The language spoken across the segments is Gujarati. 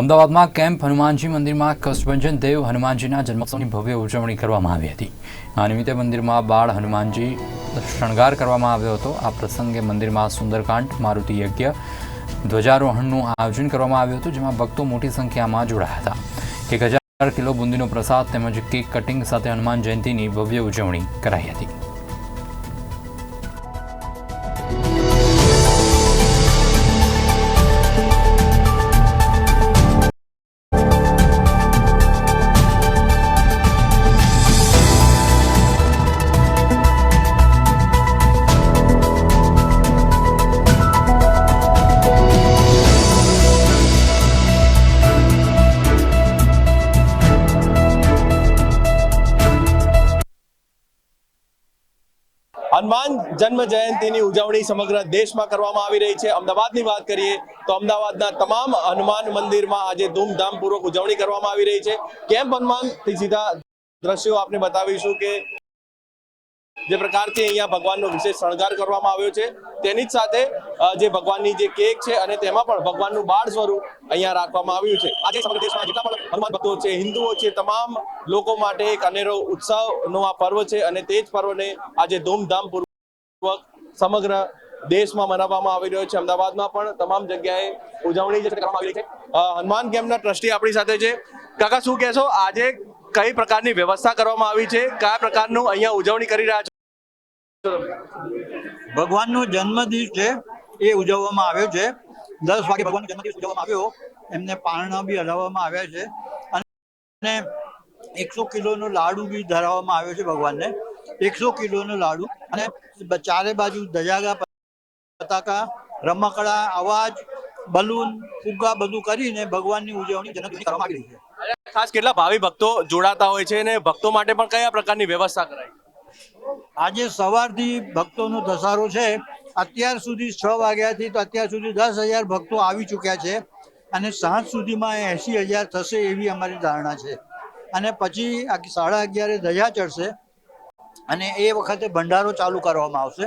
અમદાવાદમાં કેમ્પ હનુમાનજી મંદિરમાં કષ્ટભંજન દેવ હનુમાનજીના જન્મોત્સવની ભવ્ય ઉજવણી કરવામાં આવી હતી. આ નિમિત્તે મંદિરમાં બાળ હનુમાનજી શણગાર કરવામાં આવ્યો હતો. આ પ્રસંગે મંદિરમાં સુંદરકાંડ, મારુતિ યજ્ઞ, ધ્વજારોહણનું આયોજન કરવામાં આવ્યું હતું, જેમાં ભક્તો મોટી સંખ્યામાં જોડાયા હતા. એક હજાર કિલો બુંદીનો પ્રસાદ તેમજ કેક કટિંગ સાથે હનુમાન જયંતીની ભવ્ય ઉજવણી કરાઈ હતી. હનુમાન જન્મ જયંતિની ઉજવણી સમગ્ર દેશમાં કરવામાં આવી રહી છે. અમદાવાદની વાત કરીએ તો અમદાવાદના તમામ હનુમાન મંદિરમાં આજે ધૂમધામપૂર્વક ઉજવણી કરવામાં આવી રહી છે. કેમ્પ હનુમાનથી સીધા દ્રશ્યો આપને બતાવીશું કે જે પ્રકારથી અહીંયા ભગવાનનો વિશેષ શણગાર કરવામાં આવ્યો છે, તેની જ સાથે જે ભગવાનની જે કેક છે અને તેમાં પણ ભગવાનનું બાળ સ્વરૂપ અહીંયા રાખવામાં આવ્યું છે. આજે સમગ્ર દેશમાં જેટલા પણ હનુમાન ભક્તો છે, હિન્દુઓ છે, તમામ લોકો માટે એક અનેરો ઉત્સવનો આ પર્વ છે અને તે જ પર્વને આજે ધૂમધામપૂર્વક સમગ્ર દેશમાં મનાવવામાં આવી રહ્યો છે. અમદાવાદમાં પણ તમામ જગ્યાએ ઉજવણી જે કરવામાં આવી છે. હનુમાન કેમ્પના ટ્રસ્ટી આપણી સાથે છે. કાકા, શું કહેશો? આજે કઈ પ્રકારની વ્યવસ્થા કરવામાં આવી છે? કયા પ્રકારનું અહીંયા ઉજવણી કરી રહ્યા છો? ભગવાનનો જન્મદિવસ છે, એ ઉજવવામાં આવ્યો છે. દસ વાગે ભગવાનનો જન્મદિવસ ઉજવવામાં આવ્યો. એમને પારણા બી હલાવવામાં આવ્યા છે. અને એકસો કિલોનો લાડુ બી ધરાવવામાં આવ્યો છે ભગવાનને. એકસો કિલોનો લાડુ અને ચારે બાજુ દજાગા પતાકા, રમકડા, અવાજ, બલૂન, ફુગ્ગા બધું કરીને ભગવાનની ઉજવણી જનક કરવામાં આવી છે. ખાસ કેટલા ભાવિ ભક્તો જોડાતા હોય છે અને ભક્તો માટે પણ કયા પ્રકારની વ્યવસ્થા કરાઈ? આજે સવારથી ભક્તોનો ધસારો છે. અત્યાર સુધી છ વાગ્યાથી તો અત્યાર સુધી દસ હજાર ભક્તો આવી ચૂક્યા છે અને સાંજ સુધીમાં એંસી હજાર થશે એવી અમારી ધારણા છે. અને પછી સાડા અગિયારે ધજા ચડશે અને એ વખતે ભંડારો ચાલુ કરવામાં આવશે,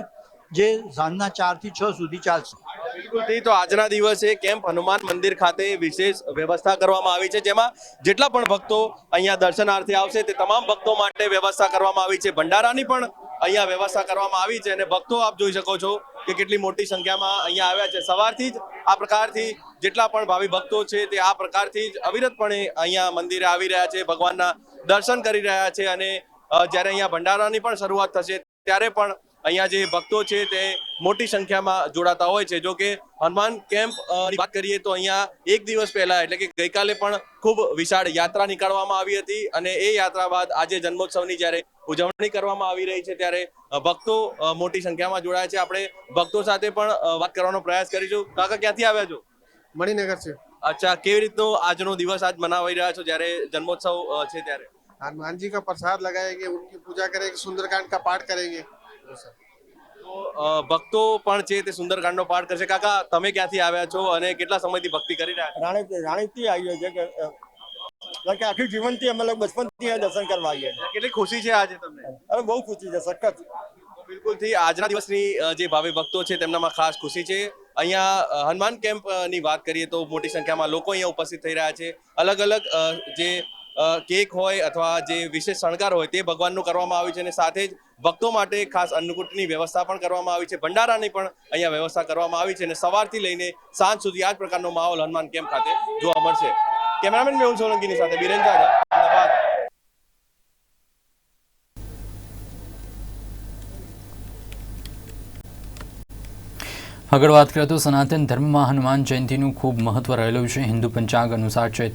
જે સાંજના ચારથી છ સુધી ચાલશે. બિલકુલથી તો આજના દિવસે કેમ્પ હનુમાન મંદિર ખાતે વિશેષ વ્યવસ્થા કરવામાં આવી છે, જેમાં જેટલા પણ ભક્તો અહીંયા દર્શનાર્થે આવશે તે તમામ ભક્તો માટે વ્યવસ્થા કરવામાં આવી છે. ભંડારાની પણ અહીંયા વ્યવસ્થા કરવામાં આવી છે અને ભક્તો આપ જોઈ શકો છો કે કેટલી મોટી સંખ્યામાં અહીંયા આવ્યા છે. સવારથી જ આ પ્રકારથી જેટલા પણ ભાવિ ભક્તો છે તે આ પ્રકારથી જ અવિરતપણે અહીંયા મંદિરે આવી રહ્યા છે, ભગવાનના દર્શન કરી રહ્યા છે અને જ્યારે અહીંયા ભંડારાની પણ શરૂઆત થશે ત્યારે પણ અહીંયા જે ભક્તો છે તે મોટી સંખ્યામાં જોડાતા હોય છે જો કે હનુમાન કેમ્પ અ, ની વાત કરીએ તો અહીંયા એક દિવસ પહેલા એટલે કે ગઈકાલે પણ ખૂબ વિશાળ યાત્રા નીકાળવામાં આવી હતી અને એ યાત્રા બાદ આજે જન્મોત્સવની જ્યારે ઉજવણી કરવામાં આવી રહી છે ત્યારે અ, ભક્તો અ, મોટી સંખ્યામાં જોડાયા છે આપણે ભક્તો સાથે પણ અ, વાત કરવાનો પ્રયાસ કરીશું કાકા ક્યાંથી આવ્યા છો મણિનગર છે અચ્છા કેવી રીતનો આજનો દિવસ આજ મનાવી રહ્યા છો જ્યારે જન્મોત્સવ અ, છે ત્યારે हनुमान जी का प्रसाद लगाएंगे उनकी पूजा करेंगे सुंदरकांड का पाठ करेंगे તો અ, ભક્તો પણ છે તે સુંદરકાંડનો પાઠ કરશે. કાકા તમે ક્યાંથી આવ્યા છો અને કેટલા સમયથી ભક્તિ કરી રહ્યા છો? રાણી રાણીથી આવીએ છે કે કારણ કે આખી જીવનથી અમે લોકો બચપનથી દર્શન કરવા આવીએ કેટલી ખુશી છે આજે તમને? હવે બહુ ખુશી છે સખત. બિલકુલથી આજના દિવસની જે ભાવે ભક્તો છે તેમનામાં ખાસ ખુશી છે. અહીંયા હનુમાન કેમ્પની વાત કરીએ તો મોટી સંખ્યામાં લોકો અહીંયા ઉપસ્થિત થઈ રહ્યા છે. અલગ અલગ જે કેક હોય અથવા જે વિશેષ શણગાર હોય તે ભગવાનનું કરવામાં આવ્યું છે અને સાથે જ ભક્તો માટે ખાસ અન્નકૂટની વ્યવસ્થા પણ કરવામાં આવી છે. ભંડારાની પણ અહીંયા વ્યવસ્થા કરવામાં આવી છે અને સવારથી લઈને સાંજ સુધી આ જ પ્રકારનો માહોલ હનુમાન કેમ્પ ખાતે જોવા મળશે. કેમેરામેન મેહુલ સોલંકીની સાથે બિરેન આગળ વાત કરીએ તો સનાતન ધર્મમાં હનુમાન જયંતીનું ખૂબ મહત્વ રહેલું છે. હિન્દુ પંચાંગ અનુસાર